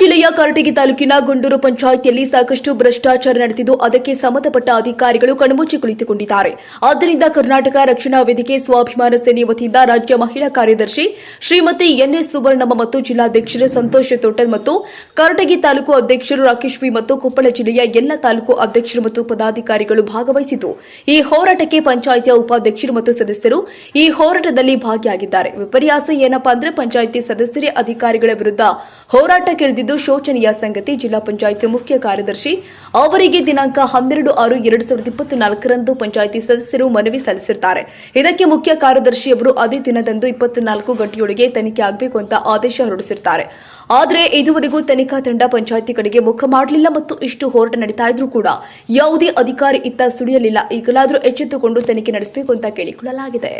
ಜಿಲ್ಲೆಯ ಕರಟಗಿ ತಾಲೂಕಿನ ಗುಂಡೂರು ಪಂಚಾಯಿತಿಯಲ್ಲಿ ಸಾಕಷ್ಟು ಭ್ರಷ್ಟಾಚಾರ ನಡೆದಿದ್ದು ಅದಕ್ಕೆ ಸಂಬಂಧಪಟ್ಟ ಅಧಿಕಾರಿಗಳು ಕಣ್ಮುಚ್ಚಿ ಕುಳಿತುಕೊಂಡಿದ್ದಾರೆ. ಆದ್ದರಿಂದ ಕರ್ನಾಟಕ ರಕ್ಷಣಾ ವೇದಿಕೆ ಸ್ವಾಭಿಮಾನ ಸೇನೆ ವತಿಯಿಂದ ರಾಜ್ಯ ಮಹಿಳಾ ಕಾರ್ಯದರ್ಶಿ ಶ್ರೀಮತಿ ಎನ್ಎಸ್ ಸುವರ್ಣಮ್ಮ ಮತ್ತು ಜಿಲ್ಲಾಧ್ಯಕ್ಷರು ಸಂತೋಷ್ ತೋಟಲ್ ಮತ್ತು ಕರಟಗಿ ತಾಲೂಕು ಅಧ್ಯಕ್ಷರು ರಾಕೇಶ್ ವಿ ಮತ್ತು ಕೊಪ್ಪಳ ಜಿಲ್ಲೆಯ ಎಲ್ಲ ತಾಲೂಕು ಅಧ್ಯಕ್ಷರು ಮತ್ತು ಪದಾಧಿಕಾರಿಗಳು ಭಾಗವಹಿಸಿದ್ದು, ಈ ಹೋರಾಟಕ್ಕೆ ಪಂಚಾಯಿತಿಯ ಉಪಾಧ್ಯಕ್ಷರು ಮತ್ತು ಸದಸ್ಯರು ಈ ಹೋರಾಟದಲ್ಲಿ ಭಾಗಿಯಾಗಿದ್ದಾರೆ. ವಿಪರ್ಯಾಸ ಏನಪ್ಪಾ ಅಂದ್ರೆ ಪಂಚಾಯಿತಿ ಸದಸ್ಯರೇ ಅಧಿಕಾರಿಗಳ ವಿರುದ್ಧ ಹೋರಾಟ ಕೆಳೆದಿದ್ದು ಶೋಚನೀಯ ಸಂಗತಿ. ಜಿಲ್ಲಾ ಪಂಚಾಯಿತಿ ಮುಖ್ಯ ಕಾರ್ಯದರ್ಶಿ ಅವರಿಗೆ ದಿನಾಂಕ ಹನ್ನೆರಡು ಆರು ಎರಡು ಸಾವಿರದ ಇಪ್ಪತ್ನಾಲ್ಕರಂದು ಪಂಚಾಯಿತಿ ಸದಸ್ಯರು ಮನವಿ ಸಲ್ಲಿಸಿರುತ್ತಾರೆ ಇದಕ್ಕೆ ಮುಖ್ಯ ಕಾರ್ಯದರ್ಶಿಯವರು ಅದೇ ದಿನದಂದು ಇಪ್ಪತ್ನಾಲ್ಕು ಗಂಟೆಯೊಳಗೆ ತನಿಖೆ ಆಗಬೇಕು ಅಂತ ಆದೇಶ ಹೊರಡಿಸಿರುತ್ತಾರೆ ಆದರೆ ಇದುವರೆಗೂ ತನಿಖಾ ತಂಡ ಪಂಚಾಯಿತಿ ಕಡೆಗೆ ಮುಖ ಮಾಡಲಿಲ್ಲ ಮತ್ತು ಇಷ್ಟು ಹೋರಾಟ ನಡೀತಾ ಇದ್ರೂ ಕೂಡ ಯಾವುದೇ ಅಧಿಕಾರಿ ಇತ್ತ ಸುಳಿಯಲಿಲ್ಲ. ಈಗಲಾದರೂ ಎಚ್ಚೆತ್ತುಕೊಂಡು ತನಿಖೆ ನಡೆಸಬೇಕು ಅಂತ ಕೇಳಿಕೊಳ್ಳಲಾಗಿದೆ.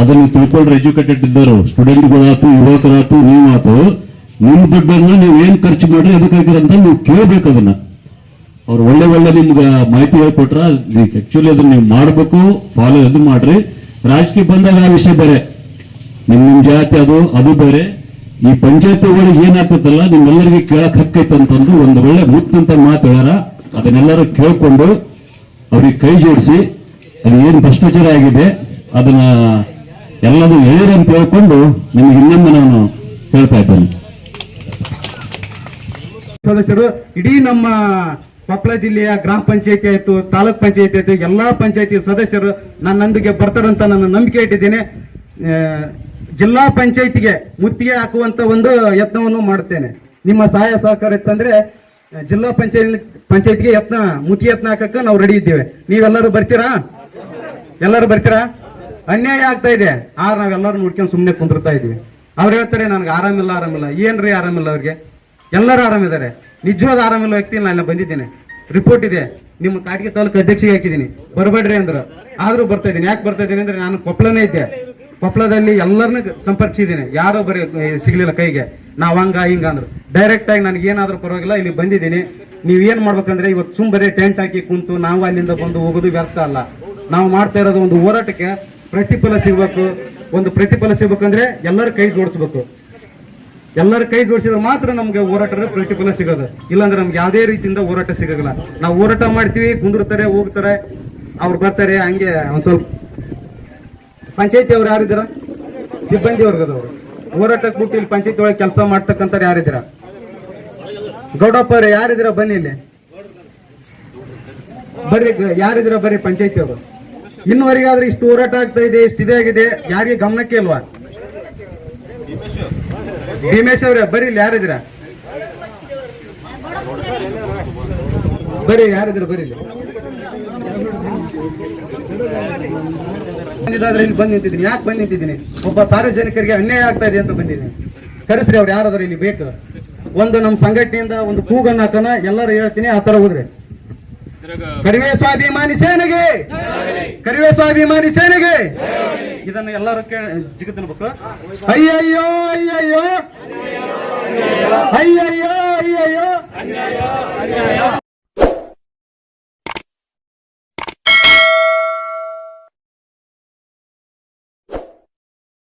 ಅದನ್ನ ತಿಳ್ಕೊಂಡ್ರೆ ಎಜುಕೇಟೆಡ್ ಇದ್ದರು ಸ್ಟೂಡೆಂಟ್ಗಳಾತು ಯುವಕರಾತು, ನೀವಾತು ನಿಮ್ಮ ದುಡ್ಡನ್ನ ನೀವು ಏನ್ ಖರ್ಚು ಮಾಡ್ರಿ ಅದಕ್ಕಾಗಿರಂತ ನೀವು ಕೇಳ್ಬೇಕು ಅದನ್ನ. ಅವ್ರು ಒಳ್ಳೆ ಒಳ್ಳೆ ನಿಮ್ಗೆ ಮಾಹಿತಿ ಹೇಳ್ಕೊಟ್ರ ಆಕ್ಚುಲಿ ಅದನ್ನ ನೀವು ಮಾಡ್ಬೇಕು ಫಾಲೋ ಅದು ಮಾಡ್ರಿ. ರಾಜಕೀಯ ಬಂದಾಗ ಆ ವಿಷಯ ಬೇರೆ. ನಿಮ್ ನಿಮ್ ಜಾತಿ ಅದು ಅದು ಬೇರೆ. ಈ ಪಂಚಾಯತ್ ಒಳಗೆ ಏನಾಗ್ತದಲ್ಲ ನಿಮ್ಮೆಲ್ಲರಿಗೆ ಕೇಳಕ್ ಹಕ್ಕೈತೆ ಅಂತಂದು ಒಂದು ಒಳ್ಳೆ ಮುತ್ತಂತ ಮಾತು ಹೇಳ್ಯಾರ. ಅದನ್ನೆಲ್ಲರೂ ಕೇಳ್ಕೊಂಡು ಅವ್ರಿಗೆ ಕೈ ಜೋಡಿಸಿ ಅದು ಏನು ಭ್ರಷ್ಟಾಚಾರ ಆಗಿದೆ, ಅದನ್ನ ಎಲ್ಲದೂ ಅಂತ ಹೇಳ್ಕೊಂಡು ನಿಮ್ಗೆ ಇನ್ನೊಮ್ಮೆ ನಾನು ಹೇಳ್ತಾ ಇದ್ದೇನೆ. ಸದಸ್ಯರು, ಇಡೀ ನಮ್ಮ ಕೊಪ್ಪಳ ಜಿಲ್ಲೆಯ ಗ್ರಾಮ ಪಂಚಾಯತಿ ಆಯ್ತು ತಾಲೂಕ್ ಪಂಚಾಯತಿ ಆಯ್ತು ಎಲ್ಲಾ ಪಂಚಾಯತಿ ಸದಸ್ಯರು ನನ್ನೊಂದಿಗೆ ಬರ್ತಾರಂತ ನನ್ನ ನಂಬಿಕೆ ಇಟ್ಟಿದ್ದೇನೆ. ಜಿಲ್ಲಾ ಪಂಚಾಯತಿಗೆ ಮುತ್ತಿಗೆ ಹಾಕುವಂತ ಒಂದು ಯತ್ನವನ್ನು ಮಾಡುತ್ತೇನೆ. ನಿಮ್ಮ ಸಹಾಯ ಸಹಕಾರ ಇತ್ತಂದ್ರೆ, ಜಿಲ್ಲಾ ಪಂಚಾಯತ್, ಪಂಚಾಯತ್ಗೆ ಯತ್ನ, ಮುತ್ತಿಗೆ ಯತ್ನ ಹಾಕಕ್ಕೆ ನಾವು ರೆಡಿ ಇದ್ದೇವೆ. ನೀವೆಲ್ಲರೂ ಬರ್ತೀರಾ? ಎಲ್ಲರೂ ಬರ್ತೀರಾ? ಅನ್ಯಾಯ ಆಗ್ತಾ ಇದೆ. ಆದ್ರೆ ನಾವೆಲ್ಲರೂ ನೋಡ್ಕೊಂಡು ಸುಮ್ಮನೆ ಕುಂದಿರ್ತಾ ಇದೀವಿ ಅವ್ರು ಹೇಳ್ತಾರೆ, ನನಗೆ ಆರಾಮಿಲ್ಲ ಆರಾಮಿಲ್ಲ. ಏನ್ರಿ ಆರಾಮಿಲ್ಲ ಅವ್ರಿಗೆ? ಎಲ್ಲರೂ ಆರಾಮಿದ್ದಾರೆ. ನಿಜವಾದ ಆರಾಮಿಲ್ಲ ವ್ಯಕ್ತಿ ನಾನು ಬಂದಿದ್ದೀನಿ. ರಿಪೋರ್ಟ್ ಇದೆ. ನಿಮ್ಮ ಕಾಟಿಗೆ ತಾಲೂಕು ಅಧ್ಯಕ್ಷಿಗೆ ಹಾಕಿದ್ದೀನಿ. ಬರಬೇಡ್ರಿ ಅಂದ್ರು. ಆದ್ರೂ ಬರ್ತಾ ಇದ್ದೀನಿ. ಯಾಕೆ ಬರ್ತಾ ಇದ್ದೀನಿ ಅಂದ್ರೆ ನಾನು ಕೊಪ್ಪಳನೇ ಇದ್ದೆ. ಕೊಪ್ಪಳದಲ್ಲಿ ಎಲ್ಲರನ್ನ ಸಂಪರ್ಕಿಸಿದ್ದೀನಿ. ಯಾರೋ ಬರೀ ಸಿಗ್ಲಿಲ್ಲ ಕೈಗೆ. ನಾವು ಹಂಗ, ಹಿಂಗ ಅಂದ್ರು. ಡೈರೆಕ್ಟ್ ಆಗಿ ನನಗೆ ಏನಾದ್ರೂ ಪರವಾಗಿಲ್ಲ, ಇಲ್ಲಿ ಬಂದಿದ್ದೀನಿ. ನೀವ್ ಏನ್ ಮಾಡ್ಬೇಕಂದ್ರೆ ಇವತ್ತು ಸುಮ್ ಬರೀ ಟೆಂಟ್ ಹಾಕಿ ಕುಂತು ನಾವು ಅಲ್ಲಿಂದ ಬಂದು ಹೋಗೋದು ವ್ಯರ್ಥ ಅಲ್ಲ. ನಾವು ಮಾಡ್ತಾ ಇರೋದು ಒಂದು ಹೋರಾಟಕ್ಕೆ ಪ್ರತಿಫಲ ಸಿಗ್ಬೇಕು. ಒಂದು ಪ್ರತಿಫಲ ಸಿಗ್ಬೇಕಂದ್ರೆ ಎಲ್ಲರ ಕೈ ಜೋಡಿಸ್ಬೇಕು. ಎಲ್ಲರ ಕೈ ಜೋಡಿಸಿದ್ರೆ ಮಾತ್ರ ನಮ್ಗೆ ಹೋರಾಟದ ಪ್ರತಿಫಲ ಸಿಗೋದು. ಇಲ್ಲಾಂದ್ರೆ ನಮ್ಗೆ ಯಾವುದೇ ರೀತಿಯಿಂದ ಹೋರಾಟ ಸಿಗೋಲ್ಲ ನಾವು ಹೋರಾಟ ಮಾಡ್ತೀವಿ ಕುಂದಿರ್ತಾರೆ ಹೋಗ್ತಾರೆ, ಅವ್ರು ಬರ್ತಾರೆ, ಹಂಗೆ ಒಂದ್ ಸ್ವಲ್ಪ. ಪಂಚಾಯತಿ ಅವ್ರು ಯಾರಿದ್ದೀರ? ಸಿಬ್ಬಂದಿ ವರ್ಗದವರು. ಹೋರಾಟಕ್ಕೆ ಬಿಟ್ಟು ಇಲ್ಲಿ ಪಂಚಾಯತಿ ಒಳಗೆ ಕೆಲಸ ಮಾಡ್ತಕ್ಕಂಥವ್ರು ಯಾರಿದ್ದೀರ? ಗೌಡಪ್ಪ ಅವ್ರೆ, ಯಾರಿದ್ದೀರ? ಬನ್ನಿ ಇಲ್ಲಿ. ಬರ್ರಿ ಯಾರಿದ್ರ ಬರ್ರಿ, ಪಂಚಾಯತಿ ಅವರು. ಇನ್ನುವರೆಗೆ ಆದ್ರೆ ಇಷ್ಟು ಹೋರಾಟ ಆಗ್ತಾ ಇದೆ, ಇಷ್ಟು ಇದೇ ಆಗಿದೆ, ಯಾರಿಗೆ ಗಮನಕ್ಕೆ ಇಲ್ವಾ? ಭೀಮೇಶ್ ಅವ್ರೆ ಬರ್ರಿ ಇಲ್ಲಿ ಯಾರಿದ್ರ ಬರೀ ಯಾರಿದ್ರು ಇಲ್ಲಿ? ಬಂದಿದ್ದಾದ್ರೆ ಇಲ್ಲಿ ಬಂದು ನಿಂತಿದ್ದೀನಿ, ಯಾಕೆ ಬಂದು ನಿಂತಿದ್ದೀನಿ? ಒಬ್ಬ ಸಾರ್ವಜನಿಕರಿಗೆ ಅನ್ಯಾಯ ಆಗ್ತಾ ಇದೆ ಅಂತ ಬಂದಿದ್ದೀನಿ. ಕರೆಸ್ರಿ ಅವ್ರು ಯಾರಾದ್ರೂ ಇಲ್ಲಿ ಬೇಕು. ಒಂದು ನಮ್ಮ ಸಂಘಟನೆಯಿಂದ ಒಂದು ಕೂಗನ್ನು ಹಾಕೋಣ, ಎಲ್ಲರೂ ಹೇಳ್ತೀನಿ, ಆ ಥರ ಹೋದ್ರಿ. ಕರಿವೆ ಸ್ವಾಭಿಮಾನಿ ಸೇನೆಗೆ. ಕರಿವೆ ಸ್ವಾಭಿಮಾನಿ ಸೇನೆಗೆ. ಇದನ್ನ ಎಲ್ಲರೂ ಜಿಗತಿನ್ಬೇಕು ಅಯ್ಯಯ್ಯೋ ಅಯ್ಯಯ್ಯೋ. ಅಯ್ಯಯ್ಯೋ ಅಯ್ಯಯ್ಯೋ.